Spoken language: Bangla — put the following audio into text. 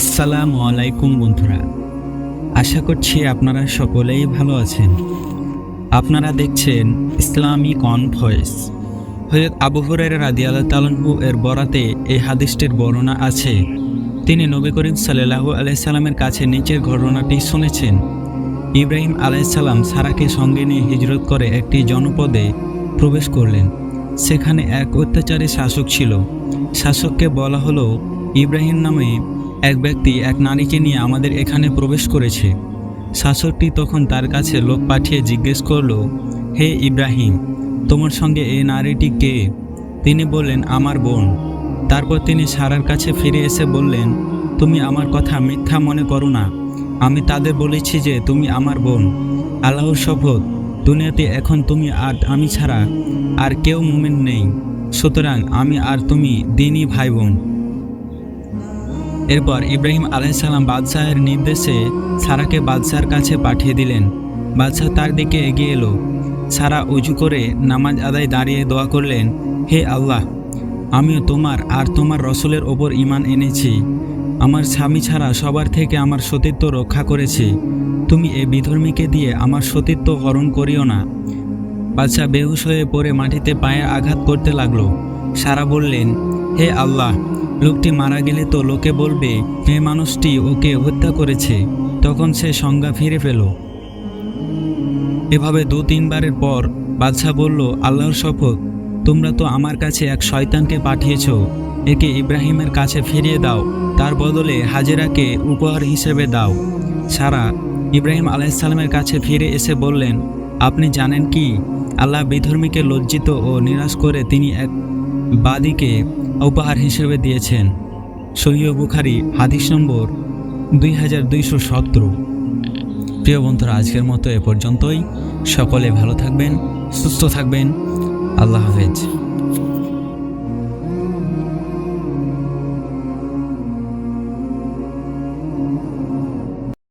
আসসালামু আলাইকুম বন্ধুরা। আশা করছি আপনারা সকলেই ভালো আছেন। আপনারা দেখছেন ইসলামিক অন ভয়েস। হয়ত আবু হুরাইরা রাদি আল্লাহ এর বরাতে এই হাদিসটির বর্ণনা আছে। তিনি নবী করিম সাল্লাহু আলাইসাল্লামের কাছে নিচের ঘটনাটি শুনেছেন। ইব্রাহিম আলাইসাল্লাম সারাকে সঙ্গে নিয়ে হিজরত করে একটি জনপদে প্রবেশ করলেন। সেখানে এক অত্যাচারী শাসক ছিল। শাসককে বলা হলো ইব্রাহিম নামে এক ব্যক্তি এক নারীকে নিয়ে আমাদের এখানে প্রবেশ করেছে। শাসকটি তখন তার কাছে লোক পাঠিয়ে জিজ্ঞেস করল, হে ইব্রাহিম, তোমার সঙ্গে এই নারীটি কে? তিনি বললেন, আমার বোন। তারপর তিনি সারার কাছে ফিরে এসে বললেন, তুমি আমার কথা মিথ্যা মনে করো না। আমি তাদের বলেছি যে তুমি আমার বোন। আল্লাহর শপথ, দুনিয়াতে এখন তুমি আর আমি ছাড়া আর কেউ মুমিন নেই। সুতরাং আমি আর তুমি দিনই ভাই বোন এরপর ইব্রাহিম আলাইসাল্লাম বাদশাহের নির্দেশে সারাকে বাদশার কাছে পাঠিয়ে দিলেন। বাদশাহ তার দিকে এগিয়ে এলো। সারা উজু করে নামাজ আদায় দাঁড়িয়ে দোয়া করলেন, হে আল্লাহ, আমিও তোমার আর তোমার রসুলের ওপর ইমান এনেছি। আমার স্বামী ছাড়া সবার থেকে আমার সতীত্ব রক্ষা করেছি। তুমি এ বিধর্মীকে দিয়ে আমার সতীত্ব হরণ করিও না। বাদশাহ বেহুশ হয়ে পড়ে মাটিতে পায়ে আঘাত করতে লাগল। সারা বললেন, হে আল্লাহ লোকটি মারা গেলে তো লোকে বলবে, হে মানুষটি ওকে হত্যা করেছে। তখন সে সংজ্ঞা ফিরে পেল। এভাবে দু তিনবারের পর বাদশাহ বলল, আল্লাহর শপথ, তোমরা তো আমার কাছে এক শয়তানকে পাঠিয়েছ। একে ইব্রাহিমের কাছে ফিরিয়ে দাও, তার বদলে হাজেরাকে উপহার হিসেবে দাও। সারা ইব্রাহিম আলাইসাল্লামের কাছে ফিরে এসে বললেন, আপনি জানেন কি? আল্লাহ বিধর্মীকে লজ্জিত ও নিরাশ করে তিনি এক বাদীকে উপহার হিসেবে দিয়েছেন সৈয় বুখারি, হাদিস নম্বর দুই হাজার দুইশো সতেরো। প্রিয় বন্ধুরা, আজকের মতো এ পর্যন্তই। সকলে ভালো থাকবেন, সুস্থ থাকবেন। আল্লাহ হাফেজ।